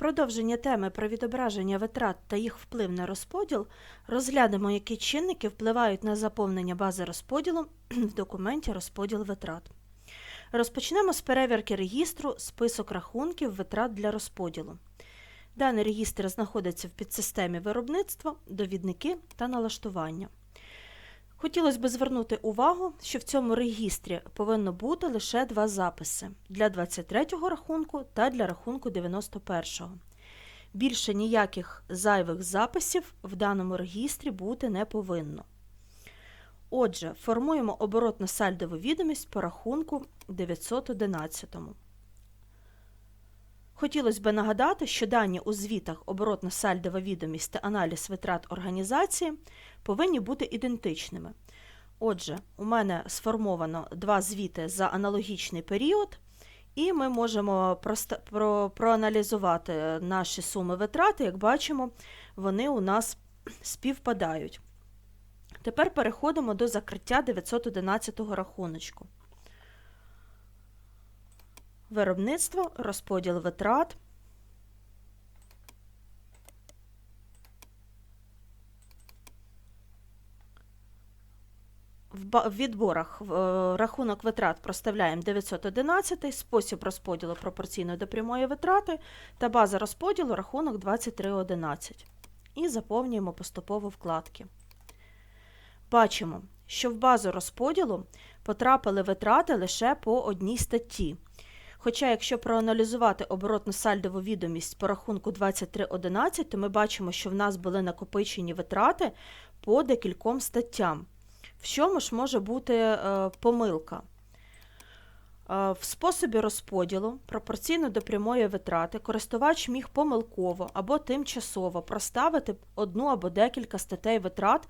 продовження теми про відображення витрат та їх вплив на розподіл розглянемо, які чинники впливають на заповнення бази розподілу в документі розподіл витрат. Розпочнемо з перевірки регістру список рахунків витрат для розподілу. Даний регістр знаходиться в підсистемі виробництва, довідники та налаштування. Хотілося б звернути увагу, що в цьому регістрі повинно бути лише два записи для 23-го рахунку та для рахунку 91-го. Більше ніяких зайвих записів в даному регістрі бути не повинно. Отже, формуємо оборотно-сальдову відомість по рахунку 911. Хотілося б нагадати, що дані у звітах оборотно-сальдова відомість та аналіз витрат організації повинні бути ідентичними. Отже, у мене сформовано два звіти за аналогічний період, і ми можемо про, проаналізувати наші суми витрати. Як бачимо, вони у нас співпадають. Тепер переходимо до закриття 911 рахуночку. Виробництво, розподіл витрат. В відборах е, рахунок витрат проставляємо 911, спосіб розподілу пропорційно до прямої витрати та база розподілу рахунок 2311. І заповнюємо поступово вкладки. Бачимо, що в базу розподілу потрапили витрати лише по одній статті. Хоча, якщо проаналізувати оборотно-сальдову відомість по рахунку 2311, то ми бачимо, що в нас були накопичені витрати по декільком статтям. В чому ж може бути е, помилка? Е, В способі розподілу пропорційно до прямої витрати користувач міг помилково або тимчасово проставити одну або декілька статей витрат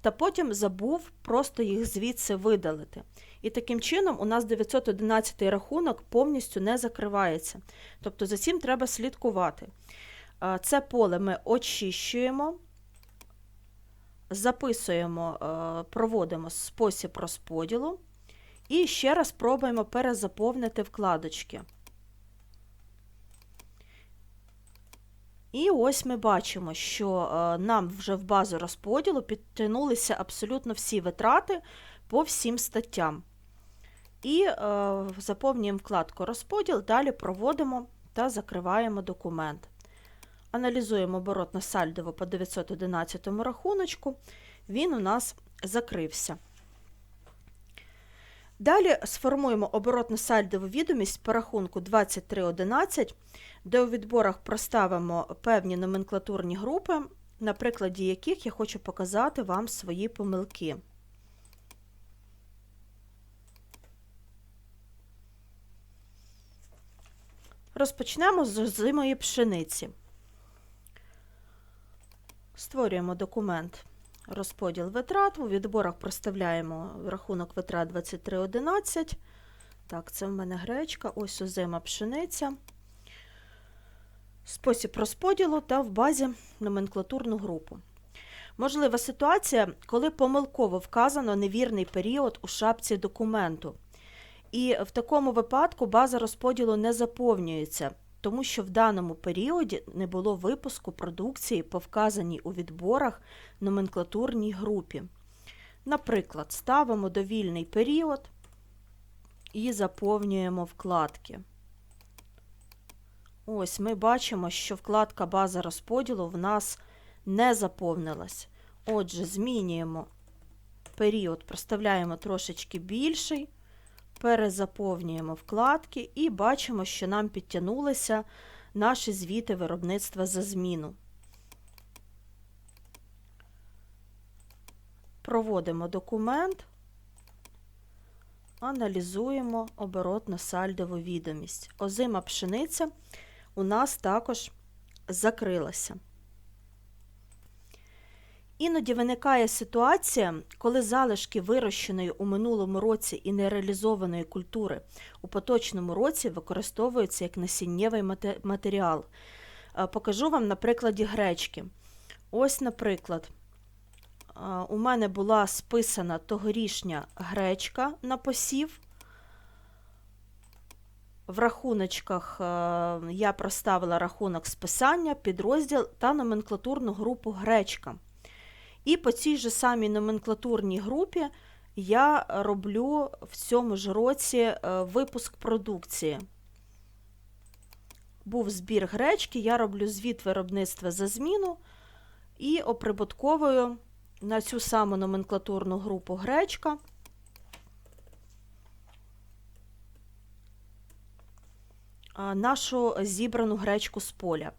та потім забув просто їх звідси видалити. І таким чином у нас 911 рахунок повністю не закривається. Тобто за цим треба слідкувати. Це поле ми очищуємо, записуємо, е, проводимо спосіб розподілу і ще раз пробуємо перезаповнити вкладочки. І ось ми бачимо, що е, нам вже в базу розподілу підтягнулися абсолютно всі витрати по всім статтям. І е, заповнюємо вкладку розподіл, далі проводимо та закриваємо документ. Аналізуємо оборотно сальдово по 911 рахуночку, він у нас закрився. Далі сформуємо оборотно сальдову відомість по рахунку 2311, де у відборах проставимо певні номенклатурні групи, на прикладі яких я хочу показати вам свої помилки. Розпочнемо з озимої пшениці. Створюємо документ розподіл витрат. У відборах проставляємо рахунок витрат 2311. Так, це в мене гречка, ось озима пшениця. Спосіб розподілу та в базі номенклатурну групу. Можлива ситуація, коли помилково вказано невірний період у шапці документу. І в такому випадку база розподілу не заповнюється, тому що в даному періоді не було випуску продукції по вказаній у відборах номенклатурній групі. Наприклад, ставимо довільний період і заповнюємо вкладки. Ось ми бачимо, що вкладка база розподілу в нас не заповнилась. Отже, змінюємо період, проставляємо трошечки більший, перезаповнюємо вкладки і бачимо, що нам підтягнулися наші звіти виробництва за зміну. Проводимо документ, аналізуємо оборотно-сальдову відомість. Озима пшениця у нас також закрилася. Іноді виникає ситуація, коли залишки вирощеної у минулому році і нереалізованої культури у поточному році використовуються як насіннєвий матеріал. Е, Покажу вам на прикладі гречки. Ось, наприклад, е, у мене була списана тогорічня гречка на посів. В рахуночках е, я проставила рахунок списання, підрозділ та номенклатурну групу гречка. І по цій же самій номенклатурній групі я роблю в цьому ж році е, випуск продукції. Був збір гречки, я роблю звіт виробництва за зміну і оприбутковую на цю саму номенклатурну групу гречка. нашу зібрану гречку з поля.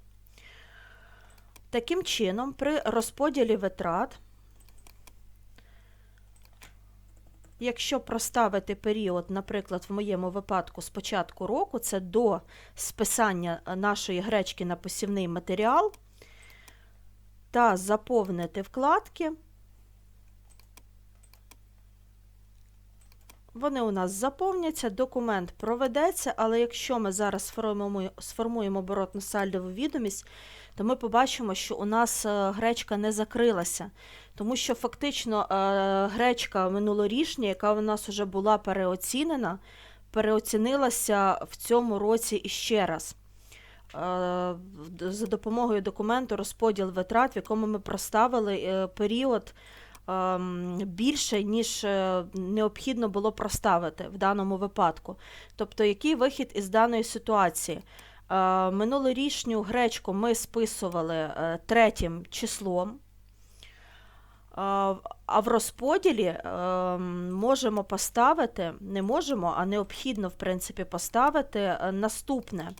Таким чином, при розподілі витрат, якщо проставити період, наприклад, в моєму випадку з початку року, це до списання нашої гречки на посівний матеріал, та заповнити вкладки, Вони у нас заповняться, документ проведеться, але якщо ми зараз сформуємо, оборотну сальдову відомість, то ми побачимо, що у нас е, гречка не закрилася, тому що фактично е, гречка минулорічня, яка у нас вже була переоцінена, переоцінилася в цьому році іще раз. Е, за допомогою документу розподіл витрат, в якому ми проставили період ем, більше, ніж необхідно було проставити в даному випадку. Тобто, який вихід із даної ситуації? Е, минулорічню гречку ми списували е, третім числом. А в розподілі ем, можемо поставити, не можемо, а необхідно, в принципі, поставити наступне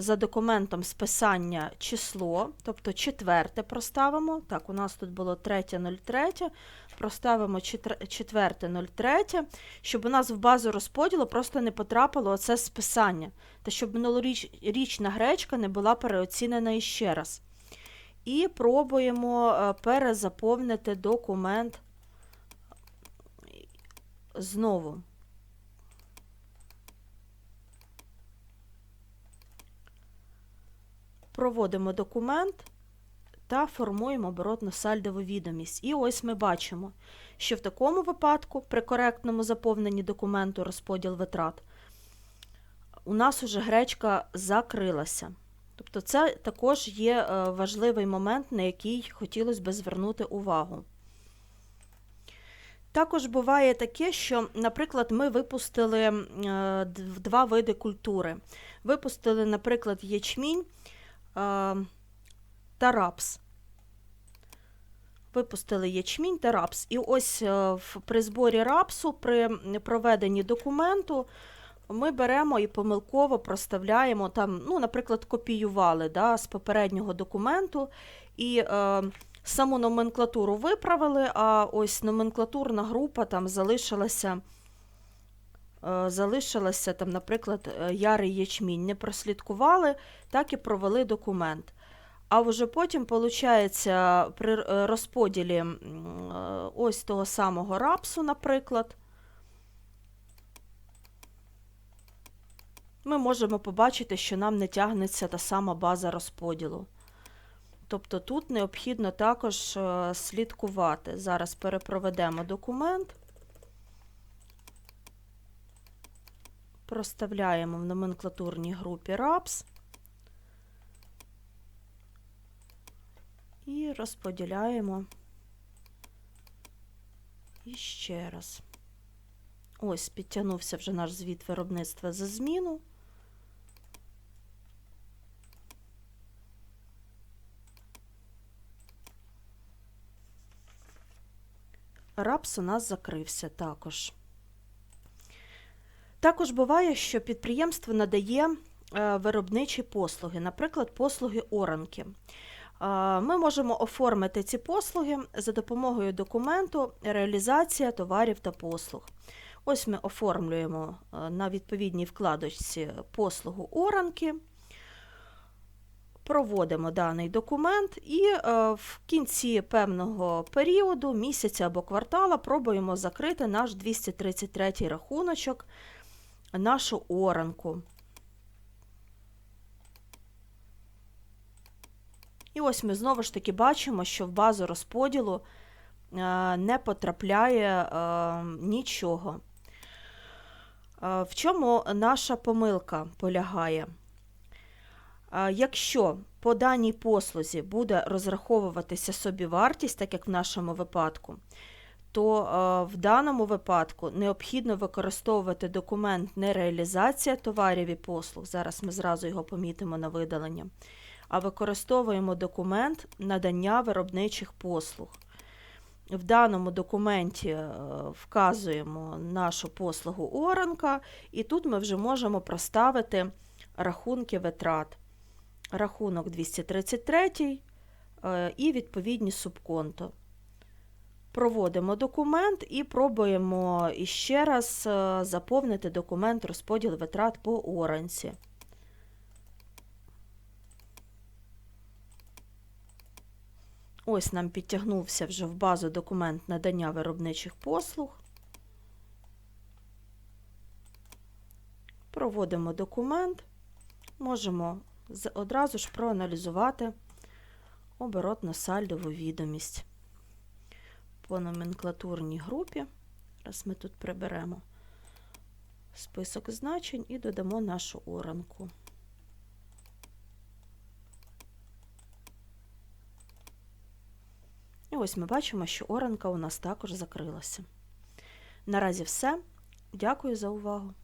за документом списання число, тобто четверте проставимо. Так, у нас тут було 3.03, проставимо 4.03, щоб у нас в базу розподілу просто не потрапило оце списання, та щоб минулорічна гречка не була переоцінена іще раз. І пробуємо е, перезаповнити документ знову. Проводимо документ та формуємо оборотно сальдову відомість. І ось ми бачимо, що в такому випадку, при коректному заповненні документу розподіл витрат, у нас уже гречка закрилася. Тобто це також є е, важливий момент, на який хотілося б звернути увагу. Також буває таке, що, наприклад, ми випустили е, два види культури. Випустили, наприклад, ячмінь та рапс. Випустили ячмінь та рапс. І ось е, при зборі рапсу, при проведенні документу, ми беремо і помилково проставляємо там, ну, наприклад, копіювали да, з попереднього документу. і е, Саму номенклатуру виправили, а ось номенклатурна група там залишилася. Е, залишилася там, наприклад, е, ярий ячмінь, не прослідкували, так і провели документ. А вже потім, виходить, при е, розподілі ось того самого рапсу, наприклад, ми можемо побачити, що нам не тягнеться та сама база розподілу. Тобто тут необхідно також слідкувати. Зараз перепроведемо документ. Проставляємо в номенклатурній групі RAPS і розподіляємо і ще раз. Ось, підтягнувся вже наш звіт виробництва за зміну. Рапс у нас закрився також. Також буває, що підприємство надає е, виробничі послуги, наприклад, послуги оранки. Е, ми можемо оформити ці послуги за допомогою документу реалізація товарів та послуг. Ось ми оформлюємо е, на відповідній вкладочці послугу оранки, проводимо даний документ і в кінці певного періоду, місяця або квартала, пробуємо закрити наш 233 рахуночок нашу оранку. І ось ми знову ж таки бачимо, що в базу розподілу е, не потрапляє е, нічого. Е, В чому наша помилка полягає? Якщо по даній послузі буде розраховуватися собівартість, так як в нашому випадку, то е, в даному випадку необхідно використовувати документ не реалізація товарів і послуг, зараз ми зразу його помітимо на видалення, а використовуємо документ надання виробничих послуг. В даному документі е, вказуємо нашу послугу оранка, і тут ми вже можемо проставити рахунки витрат. Рахунок 233 е, і відповідні субконто. Проводимо документ і пробуємо іще раз е, заповнити документ розподіл витрат по оранці. Ось нам підтягнувся вже в базу документ надання виробничих послуг. Проводимо документ, можемо одразу ж проаналізувати оборотно-сальдову відомість по номенклатурній групі. Зараз ми тут приберемо список значень і додамо нашу оранку. І ось ми бачимо, що оранка у нас також закрилася. Наразі все. Дякую за увагу.